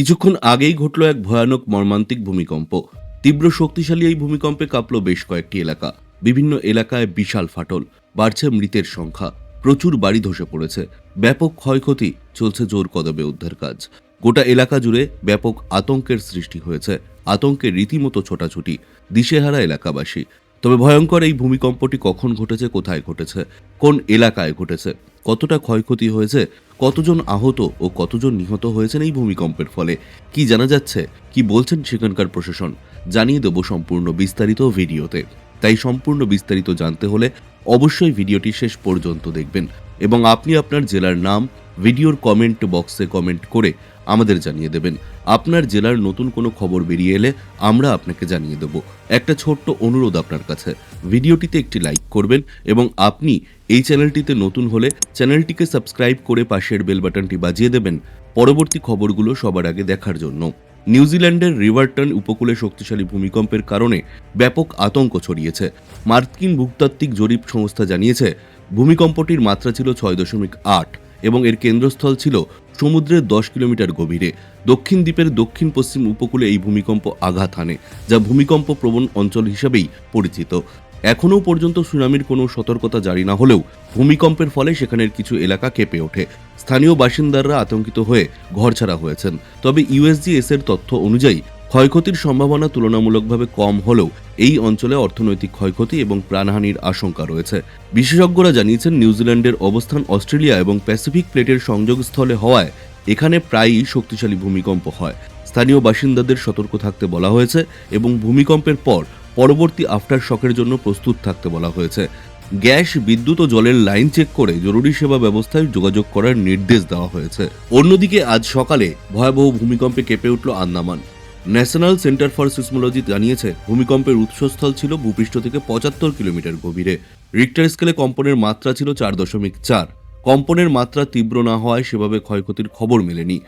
কিছুক্ষণ আগেই ঘটল এক ভয়ানক মর্মান্তিক ভূমিকম্প। তীব্র শক্তিশালী এই ভূমিকম্পে কাঁপল বেশ কয়েকটি এলাকা। বিভিন্ন এলাকায় বিশাল ফাটল, বাড়ছে মৃতের সংখ্যা, প্রচুর বাড়ি ধসে পড়েছে, ব্যাপক ক্ষয়ক্ষতি চলছে জোর কদমে উদ্ধার কাজ। গোটা এলাকা জুড়ে ব্যাপক আতঙ্কের সৃষ্টি হয়েছে, আতঙ্কে রীতিমতো ছোটাছুটি, দিশেহারা এলাকাবাসী। তবে ভয়ঙ্কর এই ভূমিকম্পটি কখন ঘটেছে, কোথায় ঘটেছে, কোন এলাকায় ঘটেছে, কতটা ক্ষয়ক্ষতি হয়েছে কতজন আহত ও কতজন নিহত হয়েছেন এই ভূমিকম্পের ফলে? কি জানা যাচ্ছে? কি বলছেন সেখানকার প্রশাসন? জানিয়ে দেব সম্পূর্ণ বিস্তারিত ভিডিওতে। তাই সম্পূর্ণ বিস্তারিত জানতে হলে অবশ্যই ভিডিওটি শেষ পর্যন্ত দেখবেন এবং আপনি আপনার জেলার নাম, ভিডিওর কমেন্ট বক্সে কমেন্ট করে আমাদের জানিয়ে দেবেন। আপনার জেলার নতুন কোনো খবর বেরিয়ে এলে আমরা আপনাকে জানিয়ে দেব। একটা ছোট্ট অনুরোধ আপনার কাছে। ভিডিওটিতে একটি লাইক করবেন এবং আপনি এই চ্যানেলটিতে নতুন হলে চ্যানেলটিকে সাবস্ক্রাইব করে পাশের বেল বাটনটি বাজিয়ে দেবেন। পরবর্তী খবরগুলো সবার আগে দেখার জন্য। নিউজিল্যান্ডের রিভারটন উপকূলে শক্তিশালী ভূমিকম্পের কারণে ব্যাপক আতঙ্ক ছড়িয়েছে। মার্কিন ভূতাত্ত্বিক জরিপ সংস্থা জানিয়েছে, ভূমিকম্পটির মাত্রা ছিল ছয় দশমিক আট এবং এর কেন্দ্রস্থল ছিল সমুদ্রের দশ কিলোমিটার গভীরে। দক্ষিণ দ্বীপের দক্ষিণ পশ্চিম উপকূলে এই ভূমিকম্প আঘাত হানে, যা ভূমিকম্প প্রবণ অঞ্চল হিসেবেই পরিচিত। এখনও পর্যন্ত সুনামির কোনো সতর্কতা জারি না হলেও ভূমিকম্পের ফলে সেখানের কিছু এলাকা কেঁপে ওঠে। স্থানীয় বাসিন্দারা আতঙ্কিত হয়ে ঘরছাড়া হয়েছেন। তবে ইউএসজিএস এর তথ্য অনুযায়ী ক্ষয়ক্ষতির সম্ভাবনা তুলনামূলকভাবে কম হলেও এই অঞ্চলে অর্থনৈতিক ক্ষয়ক্ষতি এবং প্রাণহানির আশঙ্কা রয়েছে। বিশেষজ্ঞরা জানিয়েছেন, নিউজিল্যান্ডের অবস্থান অস্ট্রেলিয়া এবং প্যাসিফিক প্লেটের সংযোগস্থলে হওয়ায় এখানে প্রায়ই শক্তিশালী ভূমিকম্প হয়। স্থানীয় বাসিন্দাদের সতর্ক থাকতে বলা হয়েছে এবং ভূমিকম্পের পর পরবর্তী আফটার শকের জন্য প্রস্তুত থাকতে বলা হয়েছে। গ্যাস, বিদ্যুৎ ও জলের লাইন চেক করে জরুরি সেবা ব্যবস্থায় যোগাযোগ করার নির্দেশ দেওয়া হয়েছে। অন্যদিকে, আজ সকালে ভয়াবহ ভূমিকম্পে কেঁপে উঠল Andaman. National centre for seismology জানিয়েছে, ভূমিকম্পের উৎসস্থল ছিল ভূপৃষ্ঠ থেকে পঁচাত্তর কিলোমিটার গভীরে। রিক্টার স্কেলে কম্পনের মাত্রা ছিল চার দশমিক চার। কম্পনের মাত্রা তীব্র না হওয়ায় সেভাবে ক্ষয়ক্ষতির খবর মেলেনি।